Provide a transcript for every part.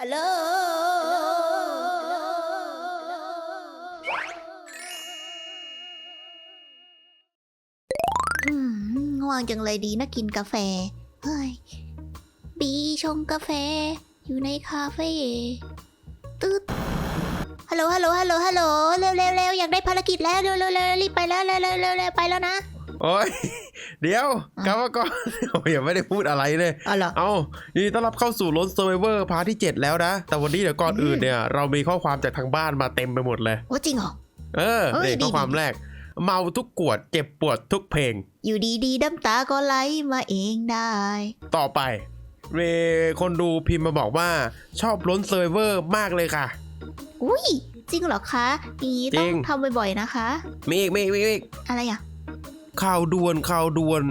ฮัลโหล อืมง่วงจังเลยดีนะกินกาแฟ เฮ้ย บีชงกาแฟ อยู่ในคาเฟ่ตืดฮัลโหล ฮัลโหล ฮัลโหล ฮัลโหล เร็วเร็วเร็วอยากได้ภารกิจแล้ว เร็วเร็วเร็วรีบไปแล้ว เร็วเร็วเร็วเร็วไปแล้วนะ โอ้ย เดี๋ยวอะกลับมาก่อนโอ้ยยังไม่ได้พูดอะไรเลยอ๋อเหรอเอายินดีต้อนรับเข้าสู่รถ Survivor พาร์ทที่ 7 แล้วนะ แต่วันนี้เดี๋ยวก่อนอืมอื่นเนี่ย เรามีข้อความจากทางบ้านมาเต็มไปหมดเลยโอ้จริงเหรอ เออเอ้ยนี่ดีข้อความดีแรก เมาทุกกวดเจ็บปวดทุกเพลง อยู่ดีๆน้ำตาก็ไหลมาเองได้ ต่อไปเรคนดูพิมพ์มาบอกว่าชอบล้น Survivor มากเลยค่ะ อุ้ยจริงเหรอคะอย่างนี้ต้อจริงงทำบ่อยๆนะคะมีอีกมีอีกมีอีกอะไรอะ ข่าวด่วนข่าวด่วน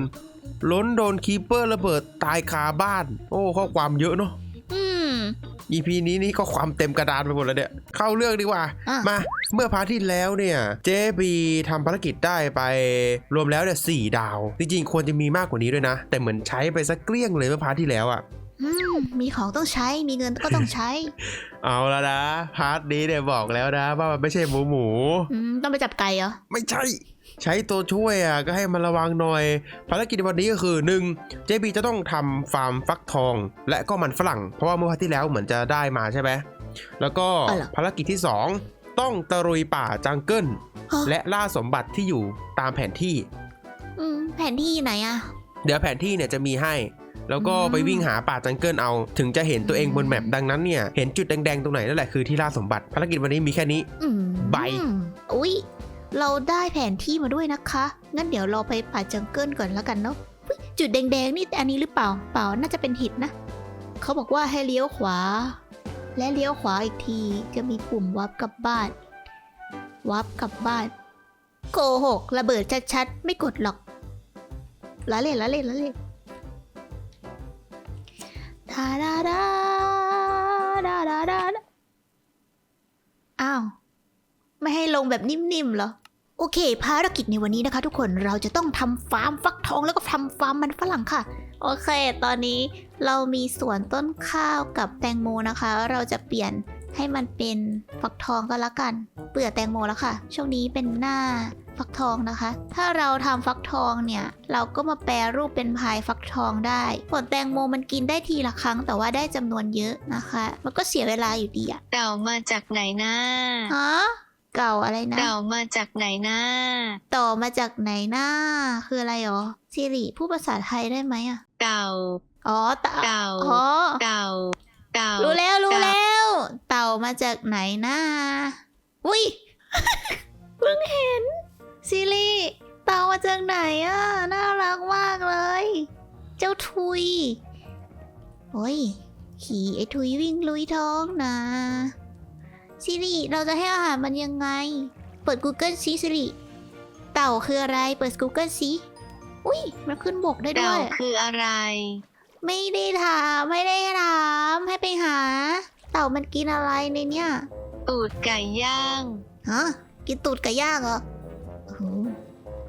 ล้นโดนคีเปอร์ระเบิดตายคาบ้าน โอ้ข้อความเยอะเนาะอืม EP นี้นี่ก็ความเต็มกระดานไปหมดแล้วเนี่ย เข้าเรื่องดีกว่าอะมา เมื่อพาร์ทที่แล้วเนี่ยเจบีทำภารกิจได้ไปรวมแล้วเนี่ยสี่ดาว จริงๆ ควรจะมีมากกว่านี้ด้วยนะ แต่เหมือนใช้ไปสักเกลี้ยงเลยเมื่อพาร์ทที่แล้วอะ่ะอืมมีของต้องใช้มีเงินก็ต้องใช้ เอาแล้วนะ พาร์ทนี้เนี่ยบอกแล้วนะ ว่ามันไม่ใช่หมูหมูอืมต้องไปจับไก่เหรอ ไม่ใช่ ใช้ตัวช่วยอะก็ให้มันระวังหน่อย ภารกิจในวันนี้ก็คือ 1. เจบีจะต้องทำฟาร์มฟักทอง และก็มันฝรั่ง เพราะว่าเมื่อพาร์ทที่แล้วเหมือนจะได้มาใช่ไหมแล้วก็อ๋อเหรอภารกิจที่ 2 ต้องตะรุยป่าจังเกิลฮะและล่าสมบัติที่อยู่ตามแผนที่อืมแผนที่ไหนอะเดี๋ยวแผนที่เนี่ยจะมีให้ แล้วก็อืมไปวิ่งหาป่าจังเกิลเอาถึงจะเห็นตัวเองบนแมปดังนั้นเนี่ย เห็นจุดแดงๆตรงไหนนั่นแหละคือที่ล่าสมบัติภารกิจวันนี้มีแค่นี้อืมใบอุ้ย เราได้แผนที่มาด้วยนะคะ งั้นเดี๋ยวเราไปป่าจังเกิลก่อนแล้วกันเนาะจุดแดงๆนี่อันนี้หรือเปล่า เปล่า น่าจะเป็นหิดนะ เขาบอกว่าให้เลี้ยวขวา และเลี้ยวขวาอีกทีจะมีปุ่มวับกลับบ้าน วับกลับบ้าน โกหก ระเบิดชัดๆ ไม่กดหรอกละเล่นละเล่นละเล่นทาดาดาดาดาดาดาอ้าว ไม่ให้ลงแบบนิ่มๆเหรอ โอเค ภารกิจในวันนี้นะคะทุกคนเราจะต้องทำฟาร์มฟักทองแล้วก็ทำฟาร์มมันฝรั่งค่ะ โอเค ตอนนี้เรามีสวนต้นข้าวกับแตงโมนะคะ เราจะเปลี่ยนให้มันเป็นฟักทองก็แล้วกัน เปลือกแตงโมแล้วค่ะ ช่วงนี้เป็นหน้าฟักทองนะคะ ถ้าเราทำฟักทองเนี่ย เราก็มาแปรรูปเป็นพายฟักทองได้ ผลแตงโมมันกินได้ทีละครั้ง แต่ว่าได้จำนวนเยอะนะคะ มันก็เสียเวลาอยู่ดีอะเต่ามาจากไหนนะฮะ เก่าอะไรนะเต่ามาจากไหนนะต่อมาจากไหนหน้าคืออะไรหรอสิริพูดภาษาไทยได้ไหมอะเต่าอ๋อเต่าเต่าอ๋อเต่าเต่ารู้แล้วรู้เต่าแล้ว เต่ามาจากไหนหน้าอุ้ยเพิ่งเห็นสิริเต่ามาจากไหนอะน่ารักมากเลย เจ้าทุยโอ้ยขี่ไอ้ทุยวิ่งลุยท้องนะ สิริเราจะให้อาหารมันยังไง เปิด Google ซิสิริเต่าคืออะไร เปิด Google ซิอุ้ยมันขึ้นบกได้ด้เต่าวย คืออะไร ไม่ได้ถามไม่ได้ถามให้ไปหา เต่ามันกินอะไรในเนี่ยตูดไก่ย่าง ฮะกินตูดไก่ย่างเหรอโอ้โห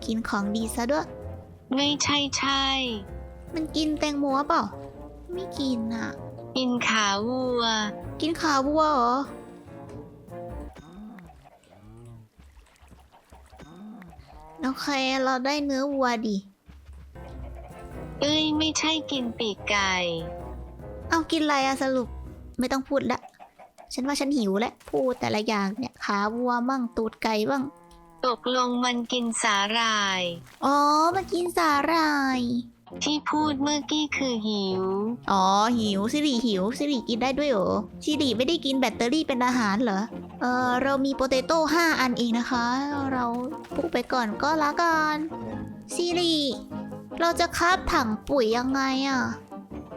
กินของดีซะด้วย ไม่ใช่ใช่ มันกินแตงโมเปล่าไม่กินอะ กินขาวัว กินขาวัวเหรอ โอเคเราได้เนื้อวัวดิ เอ้ยไม่ใช่กินปีกไก่ เอากินอะไรอะสรุปไม่ต้องพูดละ ฉันว่าฉันหิวแล้วพูดแต่ละอย่างเนี่ยขาวัวบ้างตูดไก่บ้าง ตกลงมันกินสาหร่าย อ๋อมันกินสาหร่าย ที่พูดเมื่อกี้คือหิว อ๋อหิวสิริหิวสิริกินได้ด้วยเหรอสิริไม่ได้กินแบตเตอรี่เป็นอาหารเหรอ เออเรามีโปเตโต้ห้าอันเองนะคะ เราพูดไปก่อนก็ละกันสิริเราจะคาบถังปุ๋ยยังไงอะ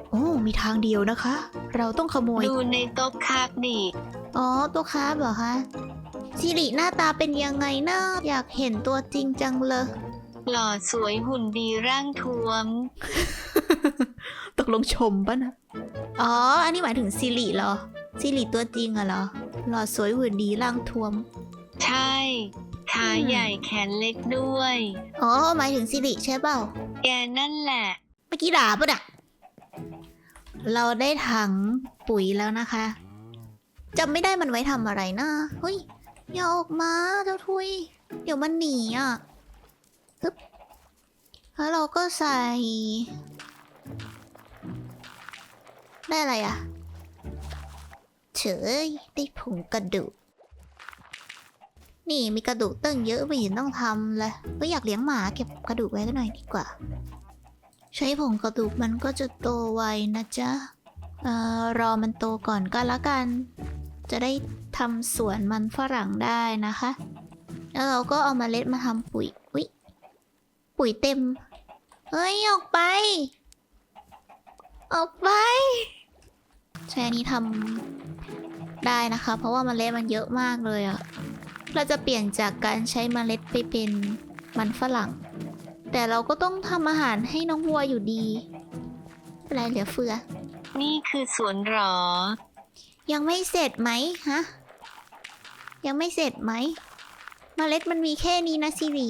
โอ้มีทางเดียวนะคะ เราต้องขโมย ดูในโต๊ะคาบดิอ๋อตัวคาบเหรอคะสิริหน้าตาเป็นยังไงนะอยากเห็นตัวจริงจังเลย หล่อสวยหุ่นดีร่างทวม ตกลงชมปะนะ อ๋อ อันนี้หมายถึงสิริเหรอสิริตัวจริงอะเหรอ หล่อสวยหุ่นดีร่างทวม ใช่ขาอืมใหญ่แขนเล็กด้วย อ๋อ หมายถึงสิริใช่เปล่า แกนั่นแหละ เมื่อกี้ด่าปะน่ะ เราได้ถังปุ๋ยแล้วนะคะจำไม่ได้มันไว้ทำอะไรนะเฮ้ยอย่าออกมาเจ้าทุย เดี๋ยวมันหนีอะ ฮึบแล้วเราก็ใส่ ได้อะไรอะ เฉยได้ผงกระดูก นี่มีกระดูกตั้งเยอะไม่เห็นต้องทำเลยก็อยากเลี้ยงหมาเก็บกระดูกไว้ก็หน่อยดีกว่า ใช้ผงกระดูกมันก็จะโตไวนะจ๊ะเอ่อรอมันโตก่อนก็แล้วกัน จะได้ทำสวนมันฝรั่งได้นะคะ แล้วเราก็เอามาเล็ดมาทำปุ๋ย ปุ๋ยเต็ม เฮ้ย ออกไป ออกไปใช้อันนี้ทำได้นะคะ เพราะว่าเมล็ดมันเยอะมากเลยอะเราจะเปลี่ยนจากการใช้เมล็ดไปเป็นมันฝรั่ง แต่เราก็ต้องทำอาหารให้น้องวัวอยู่ดีไม่เป็นไรเหลือเฟือ นี่คือสวนหรอ ยังไม่เสร็จไหมฮะ ยังไม่เสร็จไหมเมล็ดมันมีแค่นี้นะซิริ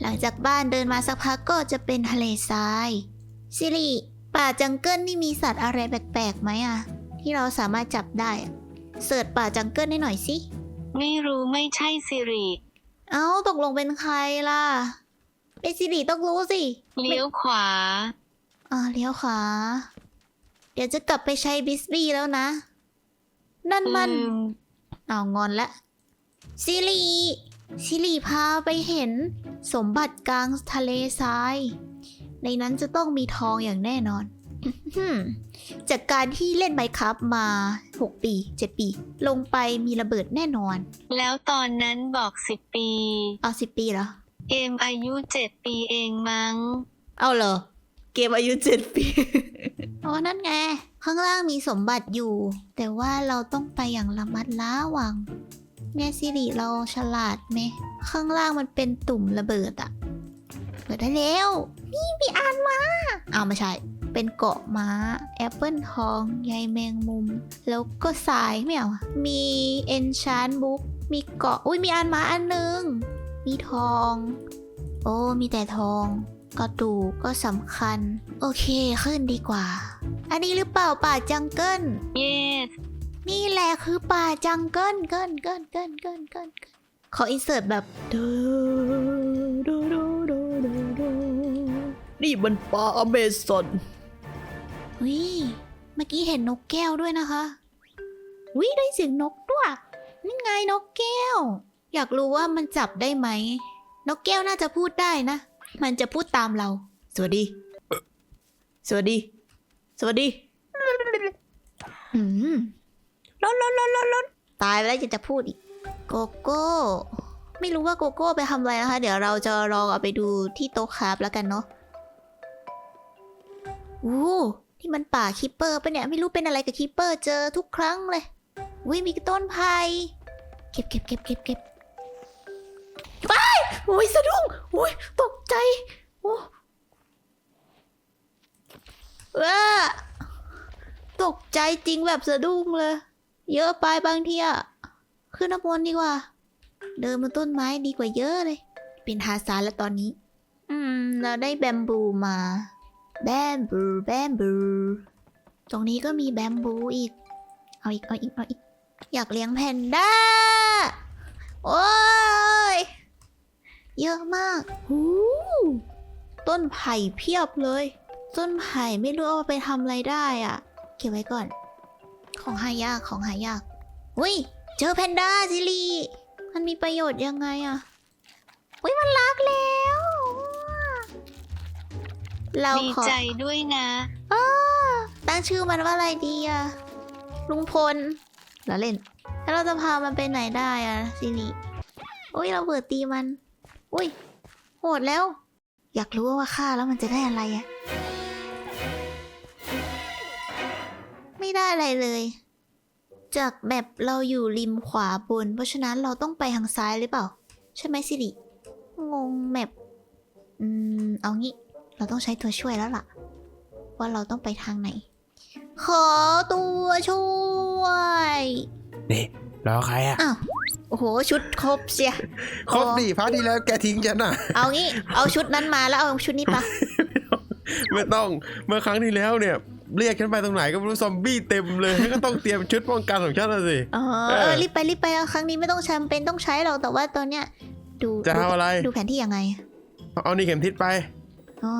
หลังจากบ้านเดินมาสักพักก็จะเป็นทะเลทรายซิริป่าจังเกิลนี่มีสัตว์อะไรแปลกๆไหมอะที่เราสามารถจับได้อะเสิร์ชป่าจังเกิลให้หน่อยสิๆไม่รู้ไม่ใช่สิริเอ้าตกลงเป็นใครล่ะเป็นซิริต้องรู้สิเลี้ยวขวาอ่าเลี้ยวขวาเดี๋ยวจะกลับไปใช้บิสบี้แล้วนะ นั่นมันอืมเอางอนละซิริซิริพาไปเห็น สมบัติกลางทะเลทราย ในนั้นจะต้องมีทองอย่างแน่นอนอืมจากการที่เล่นไมครับมา 6 ปี 7 ปี ลงไปมีระเบิดแน่นอน แล้วตอนนั้นบอกสิบปี เอาสิปีเหรอ เอมอายุเจ็ดปีเองมั้ง เอาเหรอ เกมอายุเจ็ดปี อ๋อ นั่นไง ข้างล่างมีสมบัติอยู่ แต่ว่าเราต้องไปอย่างระมัดระวัง แม่สิริเราฉลาดไหม ข้างล่างมันเป็นตุ่มระเบิดอะเปิดได้แล้ว นี่มีอ่านมาเอาไม่ใช่ เป็นเกาะม้า แอปเปิลทองใยแมงมุม แล้วก็สายไม่เอาอะมีเอนชานบุ๊กมีเกาะ อุ้ยมีอ่านมาอันหนึง มีทอง โอ้ มีแต่ทองกระดูกก็สำคัญ โอเคขึ้นดีกว่า อันนี้หรือเปล่าป่าจังเกิลเยส นี่แหละคือป่าจังเกิลเกิลเกิลเกิลเกิลเกิลเกิลขออินเสิร์ตแบบดูดูดูดูดูดูนี่มันป่าอเมซอนวิเมื่อกี้เห็นนกแก้วด้วยนะคะวิได้เสียงนกด้วยนี่ไงนกแก้ว อยากรู้ว่ามันจับได้ไหม นกแก้วน่าจะพูดได้นะ มันจะพูดตามเรา สวัสดี สวัสดี สวัสดี อืม ลดลดลดลดลดตายไปแล้วจะจะพูดอีก โกโก้ ไม่รู้ว่าโกโก้ไปทำอะไรนะคะ เดี๋ยวเราจะลองเอาไปดูที่โต๊ะคราฟแล้วกันเนาะอู้ที่มันป่าคิปเปอร์ปะเนี่ย ไม่รู้เป็นอะไรกับคิปเปอร์เจอทุกครั้งเลยอุ้ยมีต้นไผ่เก็บเก็บเก็บเก็บเก็บว้ายโอ้ยสะดุ้งโอ้ยตกใจโอ้ว้าตกใจจริงแบบสะดุ้งเลย เยอะไปบางทีอะขึ้นน้ำมนต์ดีกว่า เดินบนต้นไม้ดีกว่าเยอะเลย เป็นทาสานแล้วตอนนี้ อืม เราได้แบมบูมา แบมบู แบมบู ตรงนี้ก็มีแบมบูอีก เอาอีก เอาอีก เอาอีก อยากเลี้ยงแพนด้า โอ้ย เยอะมากหูต้นไผ่เพียบเลย ต้นไผ่ไม่รู้เอาไปทำอะไรได้อะเก็บไว้ก่อน ของหายากของหายากอุ้ยเจอแพนด้าจิลีมันมีประโยชน์ยังไงอะอุ้ยมันรักแล้ว เราดีขอใจด้วยนะอ้าตั้งชื่อมันว่าอะไรดีอะลุงพลเราเล่น แล้วเราจะพามันไปไหนได้อะซิริอุ้ยเราเปิดตีมัน อุ้ยโหดแล้ว อยากรู้ว่าฆ่าแล้วมันจะได้อะไรอะ ไม่ได้อะไรเลยเจากแบบเราอยู่ริมขวาบน เพราะฉะนั้นเราต้องไปทางซ้ายหรือเปล่า ใช่ไหมสิริงงแมปอืม เอางี้ เราต้องใช้ตัวช่วยแล้วล่ะ ว่าเราต้องไปทางไหน ขอตัวช่วยนี่รอใครอะ อ้าวโอ้โห ชุดครบเสีย ครบดิพาร์ทที่แล้วแกทิ้งฉันอะ เอางี้ เอาชุดนั้นมาแล้วเอาชุดนี้ปะ ไม่ต้องเมื่อครั้งที่แล้วเนี่ย เรียกฉันไปตรงไหนก็ไม่รู้ซอมบี้เต็มเลยฉันก็ต้องเตรียมชุดป้องกันของฉันนะสิ อ๋อเออเออ รีบไปรีบไปเอาครั้งนี้ไม่ต้องจำเป็นต้องใช้หรอกแต่ว่าตอนเนี้ยดูจะดูเอาอะไร ดูแผนที่ยังไงเอานี่เข็มทิศไป อ๋อ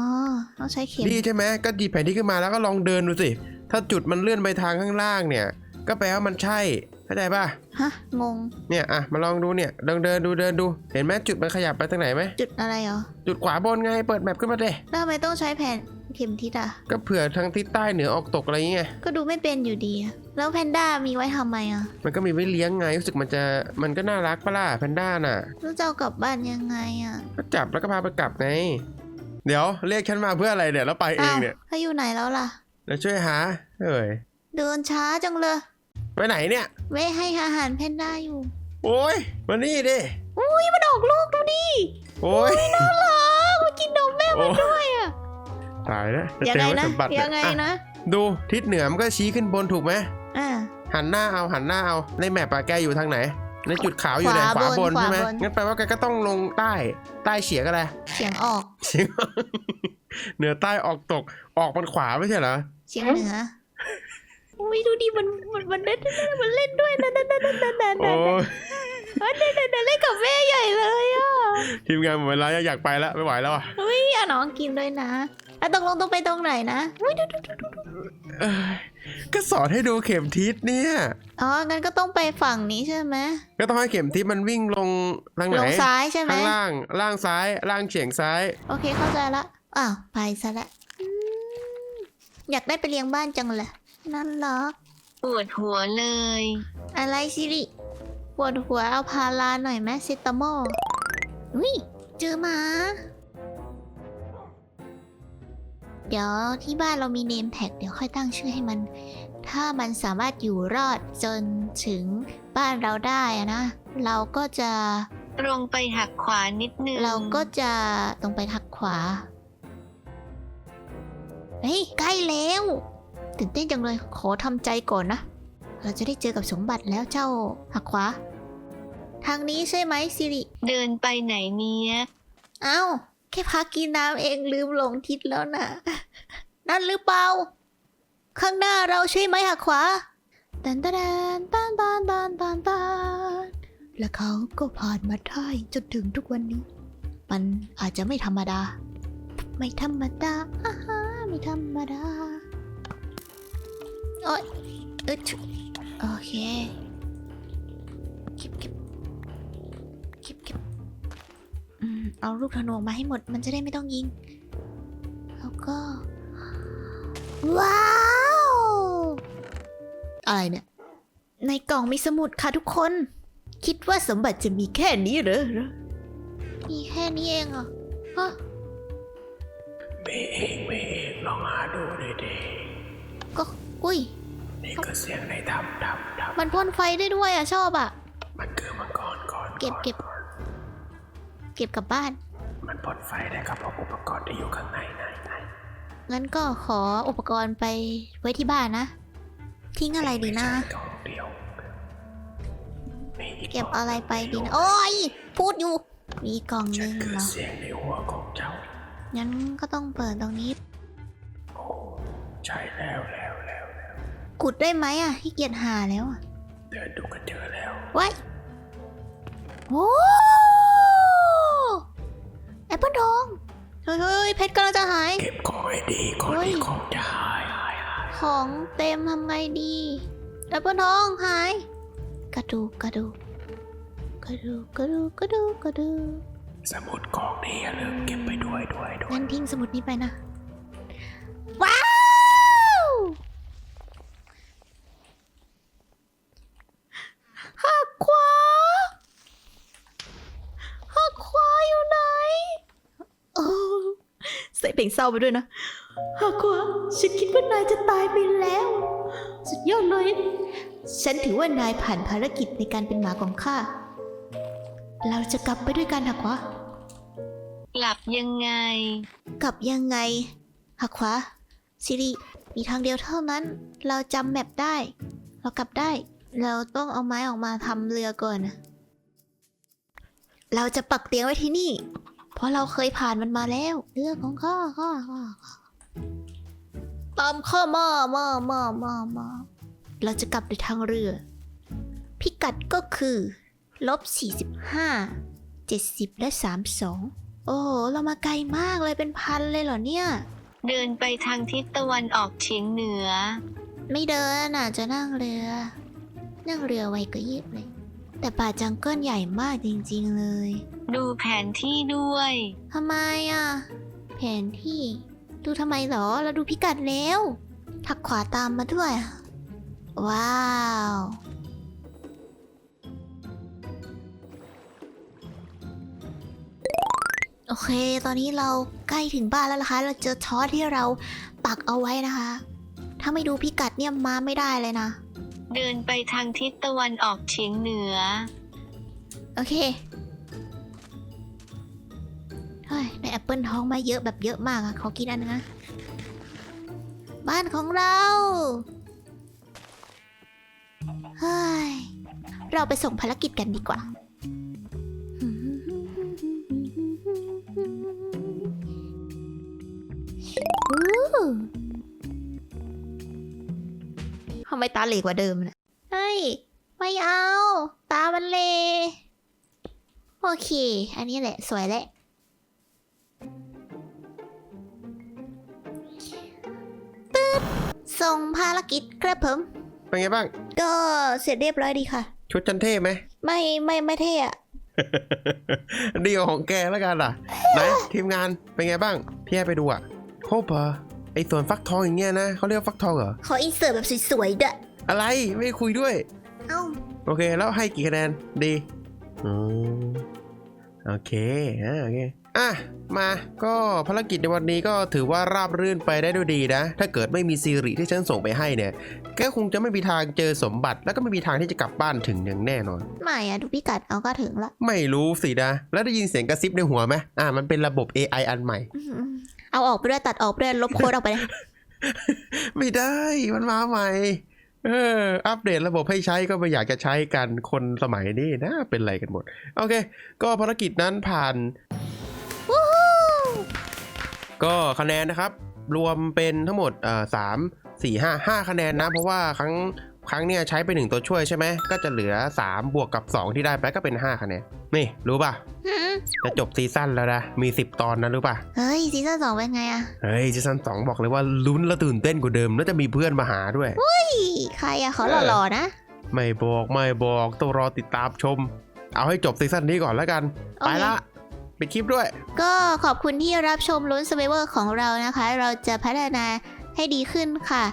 ต้องใช้เข็มนี่ใช่ไหมก็หยิบแผนที่ขึ้นมาแล้วก็ลองเดินดูสิ ถ้าจุดมันเลื่อนไปทางข้างล่างเนี่ย ก็แปลว่ามันใช่ เข้าใจป่ะ ฮะงงเนี่ยอะมาลองดูเนี่ยลองเดินดูเดินดู เห็นไหมจุดมันขยับไปทางไหนไหมจุดอะไรเหรอจุดขวาบนไงเปิดแมปขึ้นมาเลยแล้วทำไมต้องใช้แผน เข็มทิศอะก็เผื่อทางทิศใต้เหนือออกตกอะไรอย่างเงี้ยก็ดูไม่เป็นอยู่ดีอะแล้วแพนด้ามีไว้ทำไมอะมันก็มีไว้เลี้ยงไงรู้สึกมันจะมันก็น่ารักปะล่ะแพนด้าน่ะแล้วจะเอากลับบ้านยังไงอะก็จับแล้วก็พาไปกลับไงเดี๋ยวเรียกฉันมาเพื่ออะไรเนี่ยแล้วไปเองเนี่ยถ้าอยู่ไหนแล้วล่ะเดี๋ยวช่วยหาเอ้ยเดินช้าจังเลยไปไหนเนี่ยไม่ให้อาหารแพนด้าอยู่ โอ้ยมานี่ดิอุ้ยมันออกลูกดูดิโอ้ยน่ารักมันกินนมแม่โอ้ด้วยอะ ตายแล้วจะยังเจไงอไว้นะสมบัติยังไงอะนะดูทิศเหนือมันก็ชี้ขึ้นบนถูกไหมอ่า หันหน้าเอาหันหน้าเอาในแมปอะแกอยู่ทางไหน ในจุดขาวอยู่ไหนขขวาวาบบนนใช่ไหมขวาบน งั้นแปลว่าแกก็ต้องลงใต้ใต้เฉียงอะไรเสียงออกเฉียง เหนือใต้ออกตกออกมันขวาไม่ใช่เหรอเสียงเหนืออุ้ยดูดิมันมันมันเล่นมันเล่นด้วยนะนะนะนะนะนะโอ้ยนะนะนะเล่นกับแม่ใหญ่เลยอะทีมงานหมดเวลาอยากไปแล้วไม่ไหวแล้วอะอุ้ยอะน้องกินด้วยนะ อะตกลงต้องไปตรงไหนนะอุ้ยดูดูดูดูดูเอ้ยก็สอนให้ดูเข็มทิศเนี่ย อ๋อ งั้นก็ต้องไปฝั่งนี้ใช่ไหมก็ต้องให้เข็มทิศมันวิ่งลงทางไหนลงซ้ายใช่ไหม ข้างล่าง ล่างซ้าย ล่างเฉียงซ้าย โอเคเข้าใจละ อ้าว ไปซะละอืมอยากได้ไปเลี้ยงบ้านจังเลยนั่นเหรอปวดหัวเลย อะไรสิริปวดหัวเอาพาราหน่อยไหมเซตามอลอุ้ยเจอหมา เดี๋ยวที่บ้านเรามีเนมแท็กเดี๋ยวค่อยตั้งชื่อให้มัน ถ้ามันสามารถอยู่รอดจนถึงบ้านเราได้อะนะ เราก็จะ ตรงไปหักขวานิดนึงเราก็จะตรงไปทักขวา เฮ้ย ใกล้แล้วตื่นเต้นจังเลย ขอทำใจก่อนนะ เราจะได้เจอกับสมบัติแล้วเจ้าหักขวา ทางนี้ใช่ไหมสิริ เดินไปไหนเนี้ย เอ้า แค่พักกินน้ำเองลืมหลงทิศแล้วนะนั่นหรือเปล่า ข้างหน้าเราใช่ไหมหักขวาตันตันตันตันตันตันตันและเขาก็ผ่านมาได้จนถึงทุกวันนี้ มันอาจจะไม่ธรรมดา ไม่ธรรมดาอาฮะไม่ธรรมดาโอ๊ยเอยชุโอเคเก็บเก็บ เอาลูกธนูออกมาให้หมด มันจะได้ไม่ต้องยิง แล้วก็ ว้าว อะไรเนี่ย ในกล่องมีสมุดค่ะทุกคน คิดว่าสมบัติจะมีแค่นี้เหรอ มีแค่นี้เองเหรอฮะเมเองเมเองลองหาดูดิดิก็ อุ้ย นี่ก็เสียงในทำทำทมันพ่นไฟได้ด้วยอะชอบอะำมันคือมังกรก่อนเก็บเก็บ เก็บกลับบ้าน มันพ่นไฟได้ครับเพราะอุปกรณ์ที่อยู่ข้างในในในงั้นก็ขออุปกรณ์ไปไว้ที่บ้านนะ ทิ้งอะไรดีนะกล่องเดียวมีอีเก็บอะไรไปดีนะ โอ้ย พูดอยู่ มีกล่องหนึงคือเหรอ เสียงในหัวของเจ้า งั้นก็ต้องเปิดตรงนี้ โอ้ใช่แล้วแล้วแล้วแล้วกุดได้ไหมอะที่เกียจหาแล้วอะเดินดูกันเจอแล้ว ไว้โอ้แอ ปเปิลทองเฮ้ยเฮ้ยเพชรกำลังจะหาย เก็บของให้ดีก่อนเฮ้ย ที่ของจะหายหายหายของเต็มทำไงดีแอปเปิลทองหาย กระดูกกระดูกกระดูกกระดูกกระดูกกระดูกสมุดกล่องนี้อย่าลืมเก็บไปด้วยด้วยด้วยงั้นทิ้งสมุดนี้ไปนะ ว้าว หักขวา หักขวาอยู่ไหนโอ้ใส่ เพลงเศร้าไปด้วยนะหักขวาฉันคิดว่านายจะตายไปแล้ว สุดยอดเลย ฉันถือว่านายผ่านภารกิจในการเป็นหมาของข้า เราจะกลับไปด้วยกันหักขวากลับยังไง กลับยังไงหักขวาซิริมีทางเดียวเท่านั้น เราจำแมปได้ เรากลับได้ เราต้องเอาไม้ออกมาทำเรือก่อน เราจะปักเตียงไว้ที่นี่ เพราะเราเคยผ่านมันมาแล้ว เรื่องของข้าข้าข้าข้าตามข้ามามามามามาเราจะกลับโดยทางเรือ พิกัดก็คือลบ45 70 และ 32 โอ้โห เรามาไกลมากเลยเป็นพันเลยเหรอเนี่ย เดินไปทางทิศตะวันออกเฉียงเหนือ ไม่เดินน่ะจะนั่งเรือ นั่งเรือไวก็ยิบเลย แต่ป่าจังเกิลใหญ่มากจริงๆเลย ดูแผนที่ด้วย ทำไมอะ แผนที่ ดูทำไมเหรอ เราดูพิกัดแล้ว ถักขวาตามมาด้วย ว้าว โอเค ตอนนี้เราใกล้ถึงบ้านแล้วนะคะ เราเจอช้อที่เราปักเอาไว้นะคะ ถ้าไม่ดูพิกัดเนี่ยมาไม่ได้เลยนะ เดินไปทางทิศตะวันออกเฉียงเหนือ โอเค เฮ้ยได้แอปเปิลท้องมาเยอะแบบเยอะมากอะขอกินอันนึงนะบ้านของเราเฮ้ยเราไปส่งภารกิจกันดีกว่าอู้ทำไมตาเหล็กกว่าเดิมนะเฮ้ย ไม่เอา ตามันเล โอเค อันนี้แหละ สวยแหละ ส่งภารกิจครับผม เป็นไงบ้าง ก็เสร็จเรียบร้อยดีค่ะ ชุดฉันเท่ไหม ไม่ไม่ไม่เท่อะ ดีกว่าของแกแล้วกันล่ะ ไหนทีมงานเป็นไงบ้างพี่ให้ไปดูอะโคบเหรอไอส่วนฟักทองอย่างเงี้ยนะเขาเรียกว่าฟักทองเหรอ ขออินเสิร์ตแบบสวยๆเด้ออะไรไม่ได้คุยด้วย เอ้า โอเค แล้วให้กี่คะแนนดีอืมโอเคอ่าโอเค อะมาก็ภารกิจในวันนี้ก็ถือว่าราบรื่นไปได้ด้วยดีนะ ถ้าเกิดไม่มีซีรีที่ฉันส่งไปให้เนี่ยแกคงจะไม่มีทางเจอสมบัติ แล้วก็ไม่มีทางที่จะกลับบ้านถึงอย่างแน่นอน ไม่อะดูพิกัดเอาก็ถึงละไม่รู้สินะ แล้วได้ยินเสียงกระซิบในหัวไหมอ่ามันเป็นระบบ AI อันใหม่ อืมเอาออกไปด้วยตัดออกไปด้วยลบโค้ดออกไปเลยไม่ได้มันมาใหม่ เออ อัปเดตระบบให้ใช้ก็ไม่อยากจะใช้กันคนสมัยนี้นะ เป็นไรกันหมด โอเค ก็ภารกิจนั้นผ่านวู้ฮู้ ก็คะแนนนะครับ รวมเป็นทั้งหมดอ่าสามสี่ห้าห้าคะแนนนะ เพราะว่าครั้งครั้งเนี้ยใช้ไปหนึ่งตัวช่วยใช่ไหม ก็จะเหลือ 3 บวกกับ 2 ที่ได้ไปก็เป็น 5 คะแนน นี่ รู้ป่ะ หืมจะจบซีซั่นแล้วนะ มี 10 ตอนนะรู้ป่ะ เฮ้ยซีซั่นสองเป็นไงอะเฮ้ยซีซั่น2บอกเลยว่าลุ้นและตื่นเต้นกว่าเดิม แล้วจะมีเพื่อนมาหาด้วยอี้ใครอะขอหล่อๆนะ ไม่บอกไม่บอกต้องรอติดตามชม เอาให้จบซีซั่นนี้ก่อนแล้วกันโอเคไปละ ปิดคลิปด้วย ก็ขอบคุณที่รับชมลุ้นสเวเวอร์ของเรานะคะ เราจะพัฒนาให้ดีขึ้นค่ะ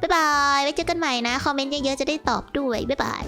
บ๊ายบาย ไว้เจอกันใหม่นะ คอมเมนต์เยอะๆจะได้ตอบด้วย บ๊ายบาย